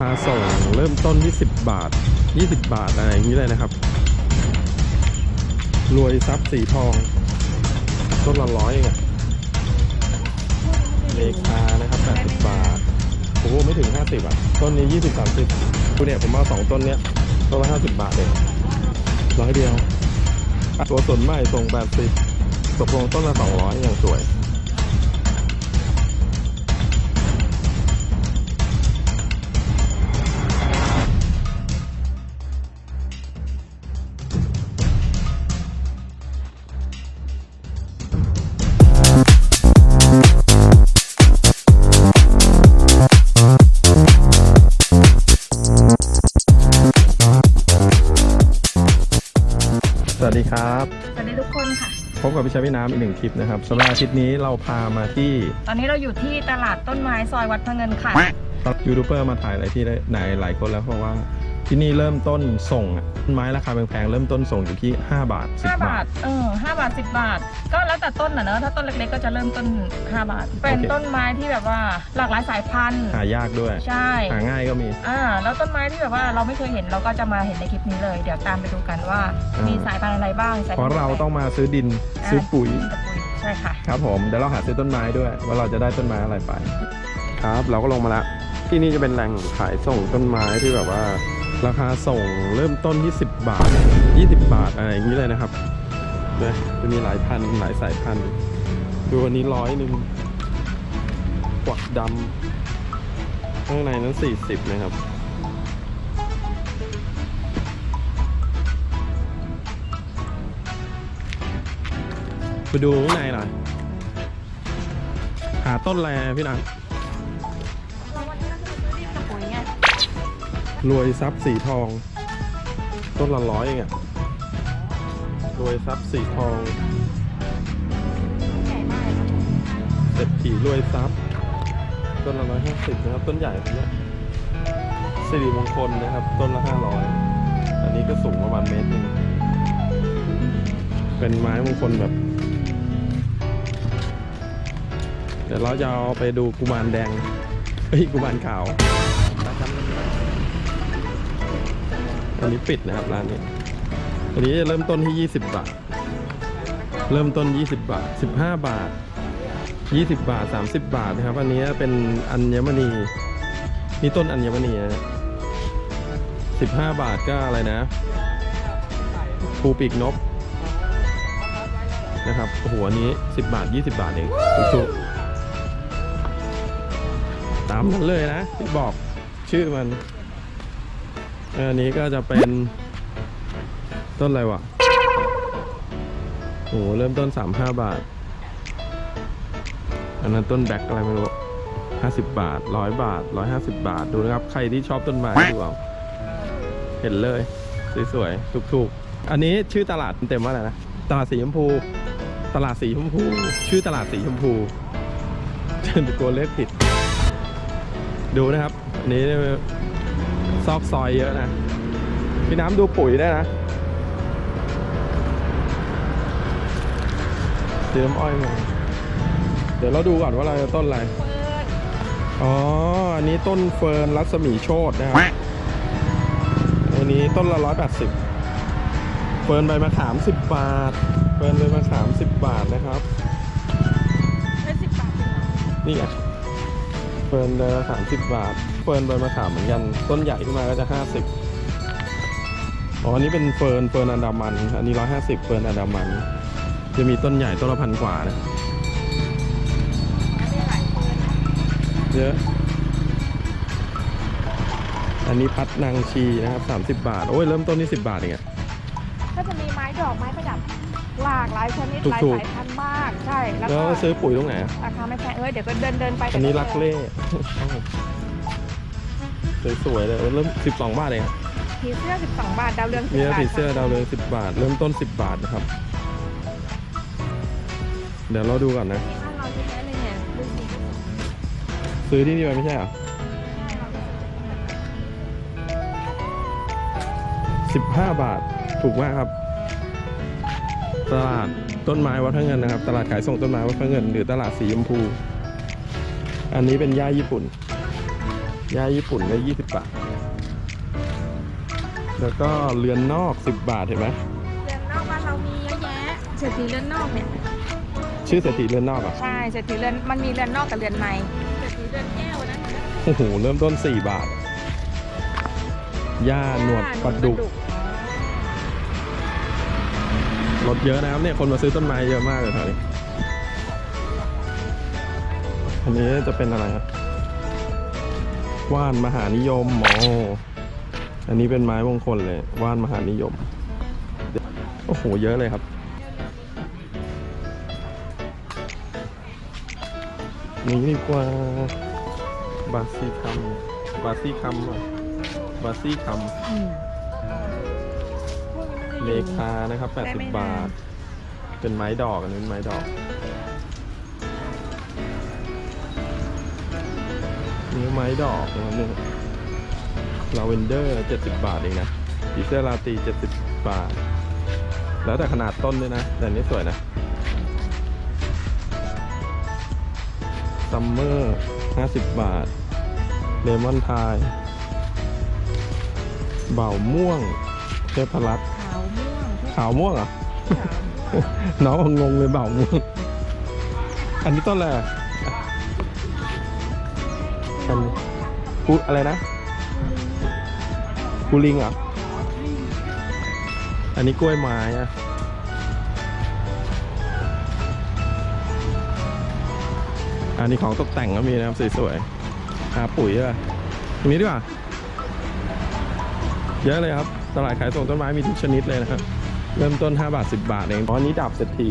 ราคาส่งเริ่มต้นที่10บาท 20 บาทอะไรอย่างนี้เลยนะครับ รวยทรัพย์สีทอง ต้นละร้อยเองอะเลขานะครับ 80 บาท โอ้โห ไม่ถึง 50อะ ต้นนี้ 20 30คุณเนี่ยผมเอาสองต้นเนี้ย ต้นละ 50 บาทเองร้อยเดียว ตัวสนใหม่ส่ง 80ตกลงต้นละ 200 อย่างสวย พบกับพี่ชายพี่น้ำอีกหนึ่งคลิปนะครับสำหรับอาทิตย์นี้เราพามาที่ตอนนี้เราอยู่ที่ตลาดต้นไม้ซอยวัดพระเงินค่ะยูทูบเบอร์มาถ่ายอะไรที่ไหนหลายคนแล้วเพราะว่า ที่นี่เริ่มต้นส่งอะต้นไม้ราคาแพงๆเริ่มต้นส่งอยู่ที่ 5 บาท 10 5บาบาท ท เออ5บาท10บาท ก็แล้วแต่ต้นน่ะเนอะถ้าต้นเล็กๆก็จะเริ่มต้น5บาท เป็นโอเค ต้นไม้ที่แบบว่าหลากหลายสายพันธุ์ หายากด้วย ใช่ หาง่ายก็มี อ่า แล้วต้นไม้ที่แบบว่าเราไม่เคยเห็นเราก็จะมาเห็นในคลิปนี้เลย เดี๋ยวตามไปดูกันว่าอ่ามี มีสายพันธุ์อะไรบ้างสายเพพันราะธุ์เราต้องมาซื้อดินซื้อปุ๋ยกับปุ๋ยใช่ค่ะ ครับผมเดี๋ยวเราหาซื้อต้นไม้ด้วย ว่าเราจะได้ต้นไม้อะไรไป ครับ เราก็ลงมาแล้วที่นี่จะเป็นแหล่งขายส่งต้นไม้ที่แบบว่า ราคาส่งเริ่มต้นที่10บาท 20 บาทอะไรอย่างนี้เลยนะครับนะจะมีหลายพันหลายสายพันธุ์ดูอันนี้ร้อยหนึ่งกวักดำข้างในนั้น 40 นะครับไปดูข้างในหน่อยหาต้นอะไรพี่นัน รวยทรัพย์สีทอง ต้นละร้อยเองอะรวยทรัพย์สีทองเศรษฐีรวยทรัพย์ ต้นละร้อยห้าสิบนะครับ ต้นใหญ่แบบเนี้ยสิริมงคลนะครับ ต้นละห้าร้อยอันนี้ก็สูงประมาณเมตรหนึ่งเป็นไม้มงคลแบบ เดี๋ยวเราจะเอาไปดูกุมารแดงเฮ้ยกุมารขาว อันนี้ปิดนะครับร้านนี้ อันนี้จะเริ่มต้นที่ 20 บาท เริ่มต้น 20 บาท 15 บาท 20 บาท 30 บาทนะครับ อันนี้เป็นอัญมณี นี่ต้นอัญมณีนะ15บาทก็อะไรนะภูปีกนกนะครับโอ้โหอันนี้ 10 บาท 20 บาทเองถูกๆตามนั้นเลยนะที่บอกชื่อมัน อันนี้ก็จะเป็นต้นอะไรวะโอ้โหเริ่มต้น 35 บาท อันนั้นต้นแบ็คอะไรไม่รู้50 บาท 100 บาท 150 บาท ดูนะครับ ใครที่ชอบต้นไม้ดูเอาเห็นเลย สวยๆ ถูกๆ อันนี้ชื่อตลาดเต็มว่าอะไรนะ ตลาดสีชมพู ตลาดสีชมพู ชื่อตลาดสีชมพูเชิญตะโกนเลขผิด ดูนะครับ อันนี้ ซอกซอยเยอะนะ พี่น้ำดูปุ๋ยได้นะสีน้ำอ้อยมาเดี๋ยวเราดูก่อนว่าเราจะต้นอะไร อ๋อ อันนี้ต้นเฟิร์นรัศมีโชตนะครับอันนี้ต้นละร้อยแปดสิบเฟิร์นใบมะขามสิบบาท เฟิร์นใบมะขามสิบบาทนะครับเป็นสิบบาทจริงเหรอนี่ไง เฟิร์นใบมะขามสิบบาท เฟิร์นใบมะขามเหมือนกัน ต้นใหญ่ขึ้นมาก็จะห้าสิบอ๋ออันนี้เป็นเฟิร์นเฟิร์นอันดามัน อันนี้ร้อยห้าสิบเฟิร์นอันดามัน จะมีต้นใหญ่ต้นละพันกว่านะไม่หลายเยอะ อันนี้พัดนางชีนะครับ30บาท โอ้ยเริ่มต้นที่10บาทเองอะก็จะมีไม้ดอกไม้ประดับ หลากหลายชนิดหลายถูกๆ สายพันธุ์มากใช่แล้วแล้วก็ซื้อปุ๋ยตรงไหนอะราคาไม่แพงเอ้ยเดี๋ยวก็เดินเดินไปอันนี้รักเล่สวยๆเลยเริ่ม 12 บาทเองอะผีเสื้อ 12 บาทดาวเรืองมี10บาทผีเสื้อดาวเรือง10 บาท เริ่มต้น 10 บาทนะครับ เดี๋ยวเราดูก่อนนะมีบ้านเราที่แท้เลยเนี่ยดูสิซื้อที่นี่ไปไม่ใช่เหรอ15 บาท ถูกมากครับ ตลาดต้นไม้วัดพระเงินนะครับ ตลาดขายส่งต้นไม้วัดพระเงิน หรือตลาดสีชมพู อันนี้เป็นหญ้าญี่ปุ่นย่าญี่ปุ่นก็20บาท แล้วก็เรือนนอก10บาทเห็นไหมเรือนนอกบ้านเรามีเยอะแยะเศรษฐีเรือนนอกเนี่ยชื่อเศรษฐีเรือนนอกเหรอะใช่เศรษฐีเรือนมันมีเรือนนอกกับเรือนในเศรษฐีเรือนแก้วนะโอ้โหเริ่มต้น4บาทย่าหนวดปลาดุก รถเยอะนะครับเนี่ยคนมาซื้อต้นไม้เยอะมากเลยแถวนี้อันนี้จะเป็นอะไรครับว่านมหานิยมหมออันนี้เป็นไม้มงคลเลยว่านมหานิยมโอ้โหเยอะเลยครับ นี่ดีกว่าบาซี่คัมบาซี่คัมบาซี่คัม เลคานะครับ 80 บาท เป็นไม้ดอกอันนี้เป็นไม้ดอก นี่ไม้ดอกนะครับเนี่ยลาเวนเดอร์ 70 บาทเองนะผีเสื้อราตรี70 บาท แล้วแต่ขนาดต้นด้วยนะ แต่อันนี้สวยนะซัมเมอร์ 50 บาท เลมอนพาย เบาม่วงเทพรัตน์ขาวม่วงขาวม่วงเหรอ ขาวม่วงน้องงงเลยเบาม่วงอันนี้ต้นอะไรอะอันนี้กูอะไรนะกูลิงเหรอ อันนี้กล้วยไม้อะอันนี้ของตกแต่งก็มีนะครับสวยๆหาปุ๋ยอะตรงนี้ดีกว่า เยอะเลยครับ ตลาดขายส่งต้นไม้มีทุกชนิดเลยนะครับ เริ่มต้น 5 บาท 10 บาทเองตอนนี้ดาบเศรษฐี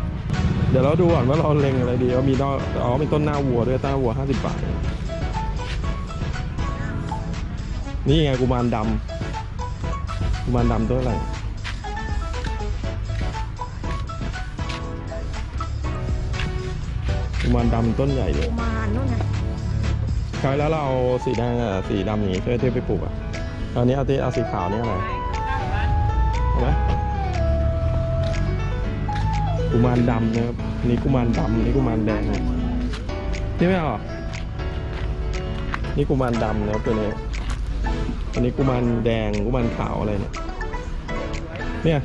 150 เดี๋ยวเราดูก่อนว่าเราเล็งอะไรดีว่ามีดอกอ๋อมีต้นหน้าวัวด้วยต้นหน้าวัว 50 บาท นี่ไงกุมารดำกุมารดำตัวอะไรกุมารดำต้นใหญ่เลยกุมารนู่นไงคราวแล้วเราเอาสีแดงกับสีดำอย่างนี้ช่วยเทียบไปปลูกอะต อนนี้เอาที่เอาสีขาวนี่อะไรเอาไหมกุมารดำนะครับอันนี่กุมารดำอันนี่กุมารแดงนะนี่ไม่เอาเหรอนี่กุมารดำนะครับตัวนี้อันนี้กุมารแดงกุมารขาวอะไรเนี่ยเนี่ย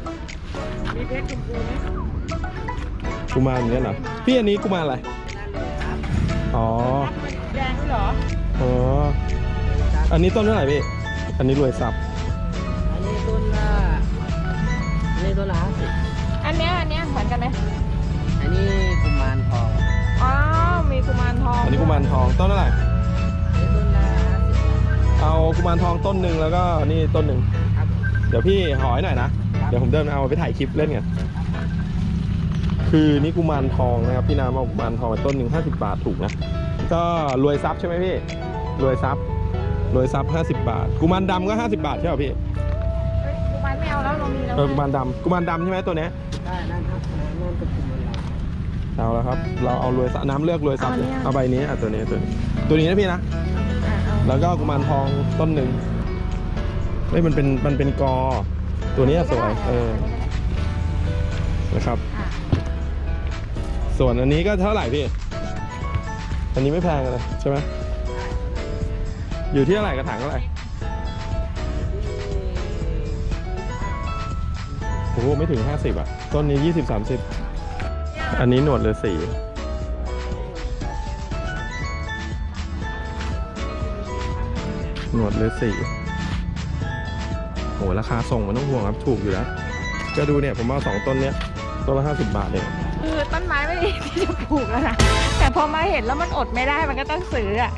มีเพชรชมพูไหมกุมารเหมือนกันเหรอพี่อันนี้กุมารอะไรอ๋อแดงด้วยเหรออ๋ออันนี้ต้นเท่าไหร่พี่ อันนี้รวยทรัพย์อันนี้ต้นละอันนี้ต้นละห้าสิบอันเนี้ยอันเนี้ยเหมือนกันไหมอันนี้กุมารทองอ๋อมีกุมารทองอันนี้กุมารทองต้นเท่าไหร่อันนี้ต้นละห้าสิบเอากุมารทองต้นหนึ่งแล้วก็นี่ต้นหนึ่งครับเดี๋ยวพี่หอยหน่อยนะเดี๋ยวผมเดินเอาไปถ่ายคลิปเล่นไงคือนี่กุมารทองนะครับพี่น้ำเอากุมารทองไปต้นหนึ่งห้าสิบบาทถูกนะก็รวยทรัพย์ใช่ไหมพี่รวยทรั พย์รวยทรัพย์ห้าสิบบาท กุมารดำก็ห้าสิบบาทใช่ป่ะพี่เฮ้ยกุมารไม่เอาแล้วเรามีแล้วเออกุมารดำกุมารดำใช่ไหมตัวเนี้ยได้นั่นครับนั่นเป็นกุมารทองเอาแล้วครับ เราเอารวยทรัพย์น้ำเลือกรวยทรัพย์เอาอันเนี้ยเอาใบนี้อะตัวนี้ตัวนี้ตัวนี้นะพี่นะอะเอาแล้วก็กุมารทองต้นหนึ่งเฮ้ยมันเป็นมันเป็นกอ ตัวนี้สวยเออนะครับอะส่วนอันนี้ก็เท่าไหร่พี่ อันนี้ไม่แพงเลยใช่ไหม อยู่ที่เท่าไหร่กระถางเท่าไหร่โอ้โหไม่ถึง 50 อะ ต้นนี้ 20 30 อันนี้หนวดเลยสี่หนวดเลยสี่โหราคาส่งมันต้องห่วงครับ ถูกอยู่แล้ว ก็ดูเนี่ย ผมเอาสองต้นเนี้ย ต้นละ 50 บาทเองคือต้นไม้ไม่มีที่จะปลูกแล้วนะ แต่พอมาเห็นแล้วมันอดไม่ได้มันก็ต้องซื้ออะ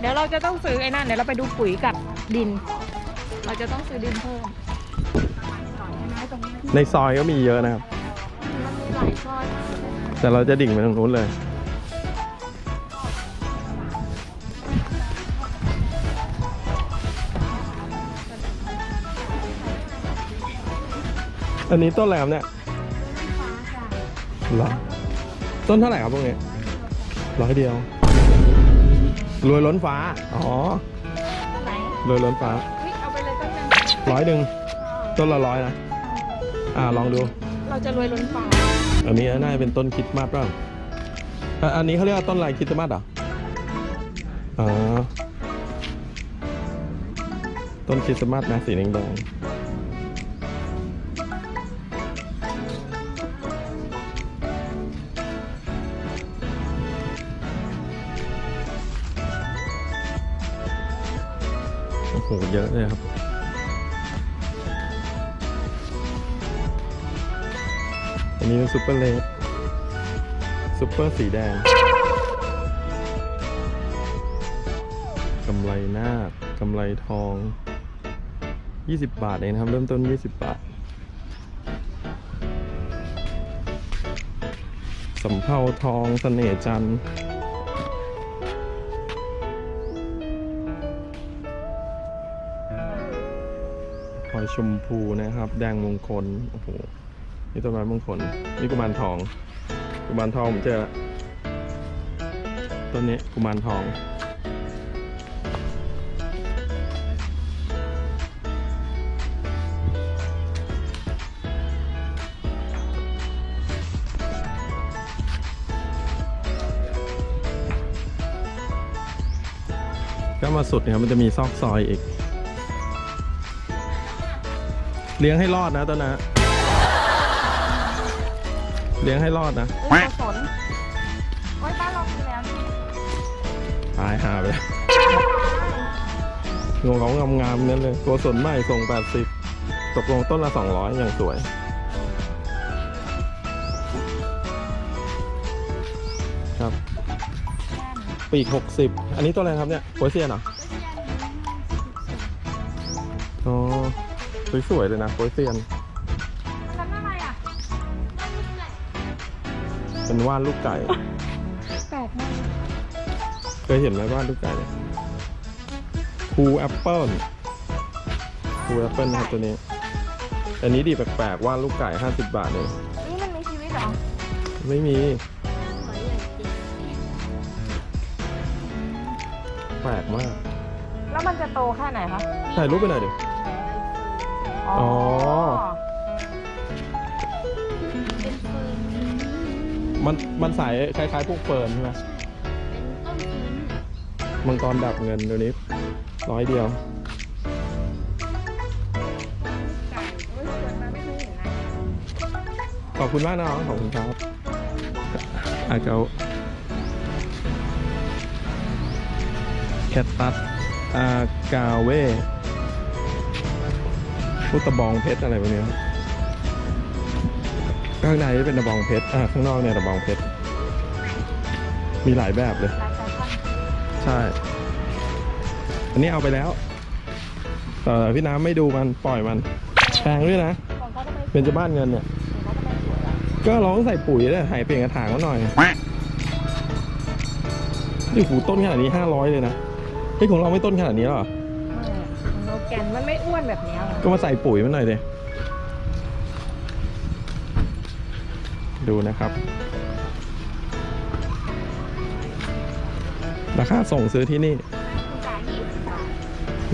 เดี๋ยวเราจะต้องซื้อไอ้นั่นเดี๋ยวเราไปดูปุ๋ยกับดิน เราจะต้องซื้อดินเพิ่มไม้ตรงนี้ในซอยก็มีเยอะนะครับมันมีหลายซอยมากเลยนะแต่เราจะดิ่งไปตรงนู้นเลย อันนี้ต้นอะไรครับเนี่ยเหรอต้นเท่าไหร่ครับพวกนี้ร้อยเดียว รวยล้นฟ้า อ๋อไหนรวยล้นฟ้าเฮ้ยเอาไปเลยต้นนึงร้อยหนึ่งต้นละร้อยนะ อ่าลองดู เราจะรวยล้นฟ้าอันนี้น่าจะเป็นต้นคริดมาสบ้างอะอันนี้เขาเรียกว่าต้นอะไรคริสต์มาสเหรออ๋อ ต้นคริสต์มาสนะสีแดงๆโอ้โหเยอะเลยครับอันนี้เป็นซุปเปอร์เลดซุปเปอร์สีแดงกำไรหน้ากำไรทอง 20 บาทเองนะครับ เริ่มต้น 20 บาทสำเภาทองเสน่จันทร์ อยชมพูนะครับ แดงมงคลโอ้โหนี่ต้นไม้มงคลนี่กุมารทอง กุมารทองผมเจอละต้นนี้กุมารทองก็มาสุดเนี่ยครับมันจะมีซอกซอยอีก เลี้ยงให้รอดนะต้นนะเลี้ยงให้รอดนะเอ้ยโกศลโอ้ยบ้านเรามีแล้วนี่ตายหาไปแล้วงงเขางามๆนั่นเลยโกศลใหม่ส่ง 80 ตกลงต้นละ 200 อย่างสวย ครับ ปีก 60 อันนี้ต้นอะไรครับเนี่ยโปยเซียนเหรออ๋อ สวยๆเลยนะโปยเซียนอันนั้นอะไรอะเป็นว่านลูกไก่ แปลกมากเคยเห็นไหมว่านลูกไก่เนี่ยคูแอปเปิลคูแอปเปิลนะครับตัวนี้ อันนี้ดีแปลกๆว่านลูกไก่ 50 บาทเลยนี่มันมีชีวิตเหรอไม่มี แปลกมาก แล้วมันจะโตแค่ไหนคะ ถ่ายรูปไปหน่อยดิ อ๋อมันมันสายคล้ายๆพวกเฟิร์นใช่ไหมมังกรดับเงินเดี๋ยวนี้ร้อยเดียว ไก่โอ้ยเกิดมาไม่เคยเห็นนะขอบคุณมากนะน้องขอบคุณครับ อาเกาแคตตัสอากาเว พุตตะบองเพชรอะไรพวกนี้ข้างในเป็นตะบองเพชรอ่าข้างนอกเนี่ยตะบองเพชรมีหลายแบบเลย ใช่ อันนี้เอาไปแล้วแต่พี่น้ำไม่ดูมันปล่อยมันแพงด้วยนะเป็นจะบ้านเงินเนี่ย ก็เราต้องใส่ปุ๋ยเลยหายเปลี่ยนกระถางก็หน่อยนี่หูต้นขนาดนี้ห้าร้อยเลยนะเฮ้ยของเราไม่ต้นขนาดนี้หรอ วนแบบเนี้ยอะก็มาใส่ปุ๋ยมันหน่อยดิดูนะครับ ราคาส่งซื้อที่นี่จ่ายยี่สิบบาท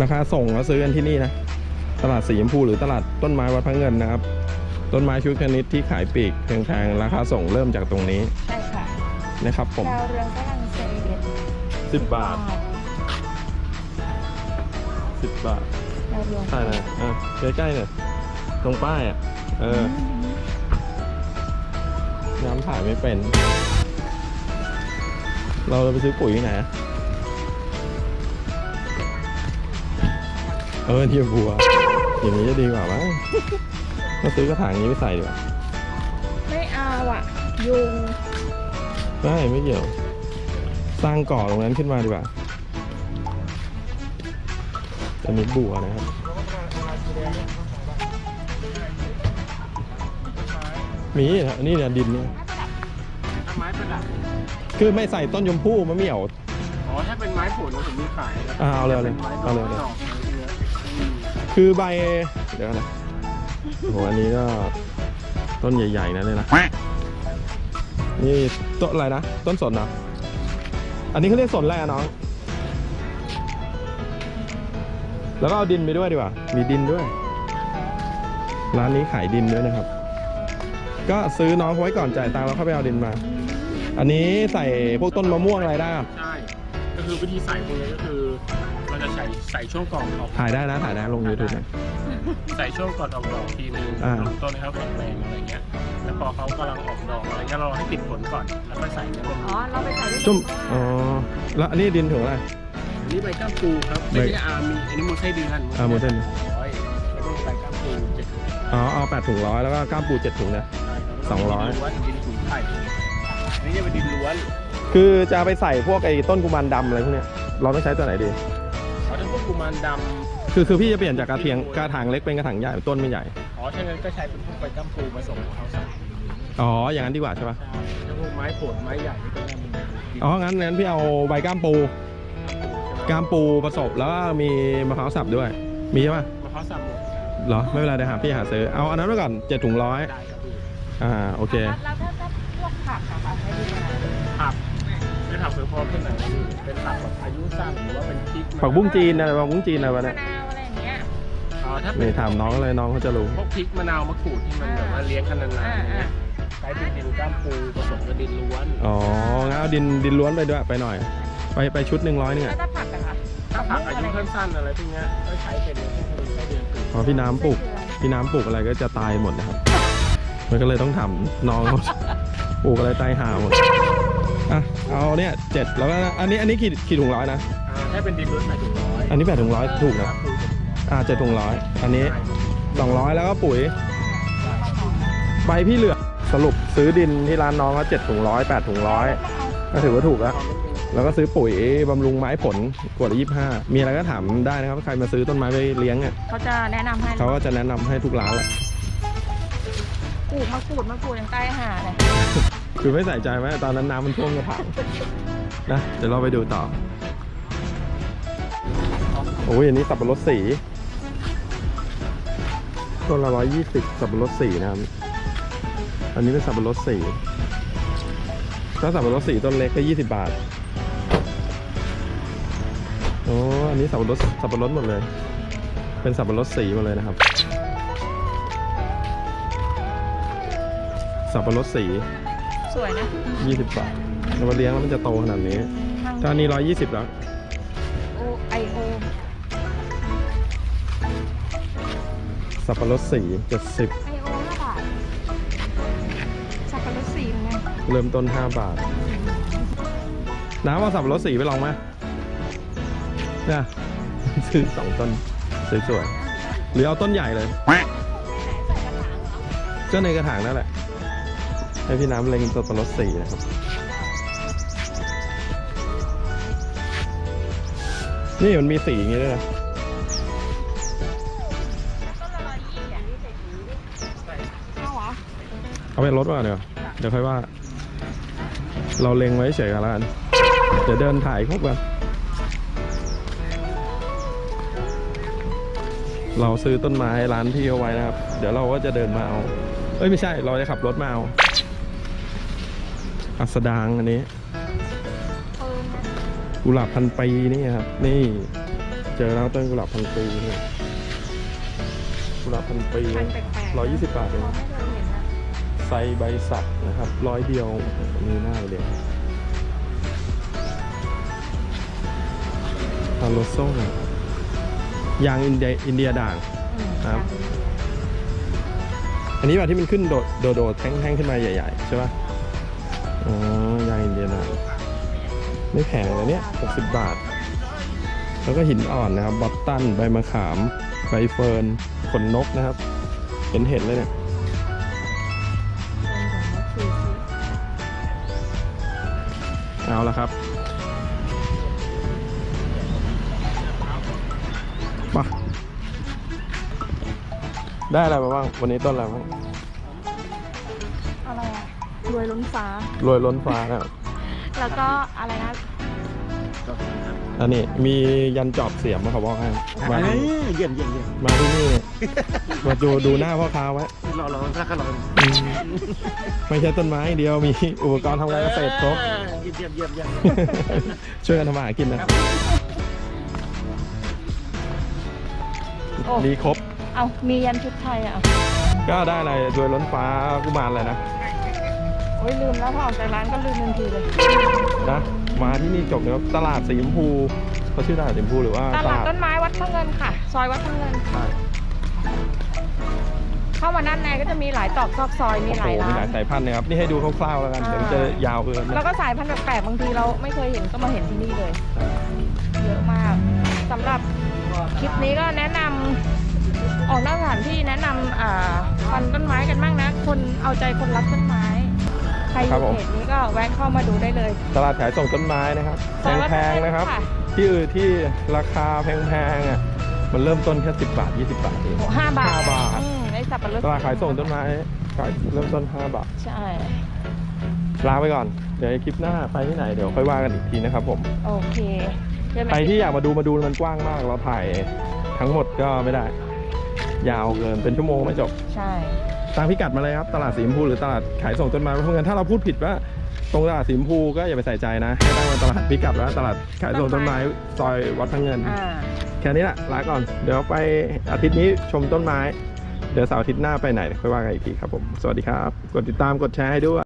ราคาส่งแล้วซื้อกันที่นี่นะ ตลาดสีชมพูหรือตลาดต้นไม้วัดพระเงินนะครับ ต้นไม้ชุดชนิดที่ขายปลีกแพงๆราคาส่งเริ่มจากตรงนี้ใช่ค่ะนะครับผมดาวเรืองฝรั่งเศส10บาท10บาท ดาวเรืองใช่นะอะใกล้ๆเนี่ยตรงป้ายอะ เออ น้ำถ่ายไม่เป็น เราจะไปซื้อปุ๋ยที่ไหนอะเออที่บัว อย่างนี้จะดีกว่ามั้งก็ซื้อกระถางนี้ไปใส่ดีกว่าไม่เอาอะ ยุง ไม่ไม่เกี่ยว สร้างก่อตรงนั้นขึ้นมาดีกว่า อันนี้บัวนะครับ มีนะอันนี้เนี่ยดินเนี่ยถ้าไม้ประดับคือไม่ใส่ต้นยมพู่มะเหมี่ยว อ๋อ ถ้าเป็นไม้ผลผมมีขายนะอ่าเอาเลยเอาเลยไม้ดเอาอกเลยเอาเลยดอกอะไรเงี้ยอืมคือใบ เดี๋ยวนะโหอันนี้ก็ต้นใหญ่ๆนะเนี่ยนะ นี่ต้นอะไรนะ ต้นสนนะ อันนี้เขาเรียกสนแร่น้อง แล้วก็เอาดินไปด้วยดีกว่า มีดินด้วย ร้านนี้ขายดินด้วยนะครับ ก็ซื้อน้องเขาไว้ก่อนจ่ายตังค์แล้วเข้าไปเอาดินมา อันนี้ใส่พวกต้นมะม่วงอะไรได้อะใช่ ก็คือวิธีใส่พวกนี้ก็คือ เราจะใส่ใส่ช่วงก่อนออกถ่ายได้นะถ่ายได้ลง YouTube นะ ใส่ช่วงก่อนออกดอกทีนึงอ่า ลงต้นให้เขาแข็งแรงอะไรเงี้ย แล้วพอเขากำลังออกดอกอะไรเงี้ยเราให้ติดผลก่อน แล้วค่อยใส่เนื้อบำอ๋รุองเราไปใส่ด้วยจุ่ม อ๋อ แล้วอันนี้ดินถุงอะไร อันนี้ใบก้ามปูครับใบไม่ใช่อามีอันนี้มูไส้เดือนอ่าโมเดลร้อยแล้วก็ใบก้ามปูเจ็ดถุงอ๋อเอาแปดถุงร้อยแล้วก็ก้ามปูเจ็ดถุงนะ สองร้อย ดินล้วนดินถุงไข่อันนี้จะเป็นดินล้วนคือจะไปใส่พวกไอ้ต้นกุมารดำอะไรพวกเนี้ยเราต้องใช้ตัวไหนดี เขาจะพวกกุมารดคือคือพี่จะเปลี่ยนจากกระเทียงกระถางเล็กเป็นกระถางใหญ่ต้นไม่ใหญ่ำอ๋อถ้างั้นก็ใช้เป็นพวกใบก้ามปูผสมของเขาใส่อ๋ออย่างนั้นดีกว่าใช่ปะใช่ถ้าพวกไม้ผลไม้ใหญ่ก็จะเป็นดินอ๋องั้นงั้นพี่เอาใบก้ามปู ก้ามปูผสมแล้วก็มีมะพร้าวสับด้วย มีใช่ปะมะพร้าวสับหมดเหรอ ไม่เป็นไรเดี๋ยวหาพี่หาซื้อ เอาอันนั้นไว้ก่อนเจ็ดถุงร้อยได้ครับพี่อ่า โอเค แล้วถ้าถ้าพวกผักอะค่ะใช้ดีอะไรผักเป็นผักเผือกพร้อมเป็นไหนนะพี่เป็นผักแบบอายุสั้นหรือว่าเป็นพริกผักบุ้งจีนอะไรผักบุ้งจีนอะไรวะมะเนี่ยนาวอะไรอย่างเงี้ย อ๋อถ้าเป็นี่นถามน้องเลยน้องเขาจะรู้ พวกพริกมะนาวมะกรูดที่มันแบบว่าเลี้ยงกันนานๆอ่าอย่างเงี้อ่ายใช้เป็นดินก้ามปูผสมกับดินล้วน อ๋องั้นเอาดินดินล้วนไปด้วยไปหน่อย ไปไปชุดหนึ่งร้อยนึงแล้วอะถ้าผักอะคะ ถ้าผักอายุสั้นๆอะไรพวกเนี้ยก็ใช้เป็นพวกดินไส้เดือนปลูกพอพี่น้ำปลูก พี่น้ำปลูกอะไรก็จะตายหมดนะครับ มันก็เลยต้องทำน้องเขาปลูกอะไรตายห่าหมดอะเอาเนี่ยเจ็ดแล้วก็อันนี้อันนี้ขีดขีดถุงร้อยนะ อ่าถ้าเป็นดินล้วนใส่ถุงร้อยอันนี้แปดถุงร้อยถูกนะปูถุงอ่าเจ็ดถุงร้อยอันนี้สองร้อยแล้วก็ปุ๋ย ใบพี่เหลืองสรุปซื้อดินที่ร้านน้องก็เจ็ดถุงร้อยแปดถุงร้อยก็ถือว่าถูกแล้ว แล้วก็ซื้อปุ๋ยบำรุงไม้ผลขวดละยี่ห้ามีอะไรก็ถามได้นะครับ ใครมาซื้อต้นไม้ไปเลี้ยงอะเขาจะแนะนำให้เขาก็จะแนะนำให้ทุกร้านแหละปลูกมะกรูดมะกรูดยังใต้หาเลยคือไม่ใส่ใจไหมตอนนั้นน้ำมันท่วมกระถางนะเดี๋ยวเราไปดูต่อโอ้ยอันนี้สับปะรดสีต้นละร้อยยี่สิบสับปะรดสีนะครับ อันนี้เป็นสับปะรดสีถ้าสับปะรดสีต้นเล็กก็ยี่สิบบาท โอ้อันนี้สับปะรดสับปะรดหมดเลย เป็นสับปะรดสีหมดเลยนะครับ สับปะรดสี สวยนะยี่สิบบาทแล้วมาเลี้ยงแล้วมันจะโตขนาดนี้ถ้าอันนี้ร้อยยี่สิบแล้ว โอไอโอสับปะรดสีเจ็ดสิบไอโอห้าบาทสับปะรดสีเหมือนกันเริ่มต้นห้าบาท น้ำเอาสับปะรดสีไปลองไหมเนี่ย ซื้อสองต้นสวยๆหรือเอาต้นใหญ่เลยก็ในกระถางนั่นแหละ ให้พี่น้ำเล็งสับปรดสีนะครับ นี่มันมีสีอย่างงี้ด้วยนะเอาเหรอเอาไปรถมาเดี๋ยวเดี๋ยวค่อยว่า เราเล็งไว้เฉยกันแล้วกันเดี๋ยวเดินถ่ายครบกัน เราซื้อต้นไม้ร้านพี่เอาไว้นะครับ เดี๋ยวเราก็จะเดินมาเอา เอ้ยไม่ใช่ เราจะขับรถมาเอา อัสดางอันนี้กุหลาบพันปีนี่ครับ นี่ เจอแล้วต้นกุหลาบพันปีนี่กุหลาบพันปีร้อยยี่สิบบาทเองเราไม่เคยเห็นนะไซใบสักนะครับ ร้อยเดียวมีหน้าเลยฮาโลโซ่ ยางอินเดียอินเดียด่างอืมครับ อันนี้แบบที่มันขึ้นโดดโดดโดดแท่งแท่งขึ้นมาใหญ่ๆใช่ป่ะอ๋อยางอินเดียด่างไม่แพงเลยเนี่ย60 บาท แล้วก็หินอ่อนนะครับบอตตันใบมะขามใบเฟิร์นขนนกนะครับ เห็นเห็นเลยเนี่ยเป็นของเราสี่สิบเอาละครับ ได้อะไรมาบ้าง วันนี้ต้นอะไรบ้างอะไรอะรวยล้นฟ้า รวยล้นฟ้านะครับแล้วก็อะไรนะอันนี้มียันจอบเสียมมาเขาบอกให้มาที่เยี่ยมเยี่ยมเยี่ยมมาที่นี่มาดูดูหน้าพ่อค้าไว้รอรอถ้าขนมอืมไม่ใช่ต้นไม้อย่างเดียวมีอุปกรณ์ทำการเกษตรครบเยี่ยมเยี่ยมเยี่ยมเยี่ยมช่วยกันทำมาหากินนะโอ้มีครบ เอามียันชุดไทยอะก็ได้อะไรรวยล้นฟ้ากุมารอะไรนะโอ้อ้ยลืมแล้วพอออกจากร้านก็ลืมทันทีเลย นะมาที่นี่จบนะครับตลาดสีชมพูเขาชื่อตลาดสีชมพูหรือว่าตตลาดลาดต้นไม้วัดพระเงินค่ะ ซอยวัดพระเงินใช่เข้ามาด้านในก็จะมีหลายตอกซอกซอยมีโอ้หโหลายมีร้าหลายนสายพันธุ์นะครับนี่ให้ดูคร่าวๆแล้วกันอ่าเดี๋ยวมันจะยาวเกินแล้วนะก็สายพันธุ์แปลกๆบางทีเราไม่เคยเห็นก็มาเห็นที่นี่เลย เยอะมากสำหรับคลิปนี้ก็แนะนำ ออกนอกสถานที่แนะนำอ่าฟันต้นไม้กันบ้างนะ คนเอาใจคนรักต้นไม้ใครอยู่เขตนี้ก็แวะเข้ามาดูได้เลย ตลาดขายส่งต้นไม้นะครับซอยวัดแพพงเงิๆนะครับ ค่ะ ที่อื่นที่ราคาแพงๆอะมันเริ่มต้นแค่10 บาท 20 บาทเอง โอ้ห้าบาทห้าบาท อืมไอสับปะรดตลาดขายส่งต้นไม้ขายเริ่มต้น 5 บาท ใช่ ลาไปก่อน เดี๋ยวคลิปหน้าไปที่ไหนเดี๋ยวค่อยว่ากันอีกทีนะครับผม โอเคเจอกันใครที่อยากมาดูมาดูมันกว้างมากเราถ่ายทั้งหมดก็ไม่ได้ ยาวเกินเป็นชั่วโมงไม่จบ ใช่ ตามพิกัดมาเลยครับตลาดสีชมพูหรือตลาดขายส่งต้นไม้เพราะงั้นถ้าเราพูดผิดว่าตรงตลาดสีชมพูก็อย่าไปใส่ใจนะให้ตั้งเป็นตลาดพิกัดว่าตลาดขายส่งต้นไม้ซอยวัดพระเงิน อ่า แค่นี้แหละลาก่อน เดี๋ยวไปอาทิตย์นี้ชมต้นไม้ เดี๋ยวเสาร์อาทิตย์หน้าไปไหนค่อยว่ากันอีกทีครับผม สวัสดีครับ กดติดตามกดแชร์ให้ด้วย